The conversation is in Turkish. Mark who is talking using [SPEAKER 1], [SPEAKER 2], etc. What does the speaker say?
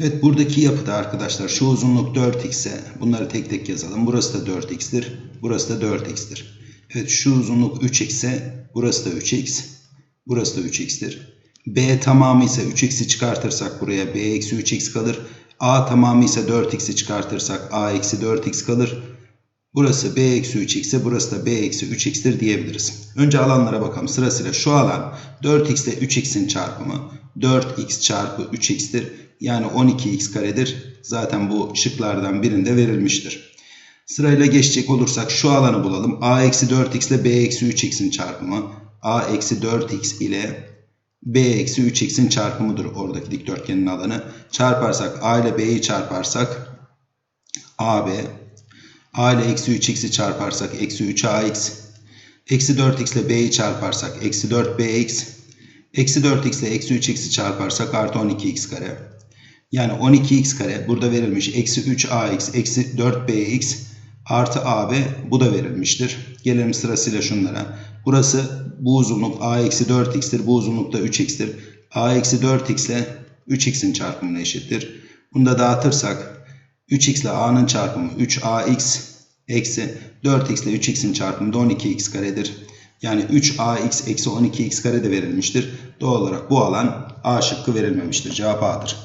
[SPEAKER 1] Evet buradaki yapıda arkadaşlar şu uzunluk 4x ise bunları tek tek yazalım. Burası da 4x'tir. Burası da 4x'tir. Evet şu uzunluk 3x ise burası da 3x. Burası da 3x'tir. B tamamı ise 3x'i çıkartırsak buraya b eksi 3x kalır. A tamamı ise 4x'i çıkartırsak a eksi 4x kalır. Burası b eksi 3x ise burası da b eksi 3x'tir diyebiliriz. Önce alanlara bakalım. Sırasıyla şu alan 4x ile 3x'in çarpımı 4x çarpı 3x'tir. Yani 12x karedir. Zaten bu şıklardan birinde verilmiştir. Sırayla geçecek olursak şu alanı bulalım. a eksi 4x ile b eksi 3x'in çarpımı. a eksi 4x ile b eksi 3x'in çarpımıdır oradaki dikdörtgenin alanı. Çarparsak a ile b'yi çarparsak ab a ile eksi 3x'i çarparsak eksi 3ax eksi 4x ile b'yi çarparsak eksi 4bx eksi 4x ile eksi 3x'i çarparsak artı 12x kare. Yani 12x kare burada verilmiş. Eksi 3ax eksi 4bx artı ab bu da verilmiştir. Gelelim sırasıyla şunlara. Burası bu uzunluk a eksi 4x'tir. Bu uzunluk da 3x'tir. a eksi 4x ile 3x'in çarpımına eşittir. Bunu da dağıtırsak 3x ile a'nın çarpımı 3ax eksi 4x ile 3x'in çarpımı da 12x karedir. Yani 3ax eksi 12x kare de verilmiştir. Doğal olarak bu alan a şıkkı verilmemiştir. Cevap a'dır.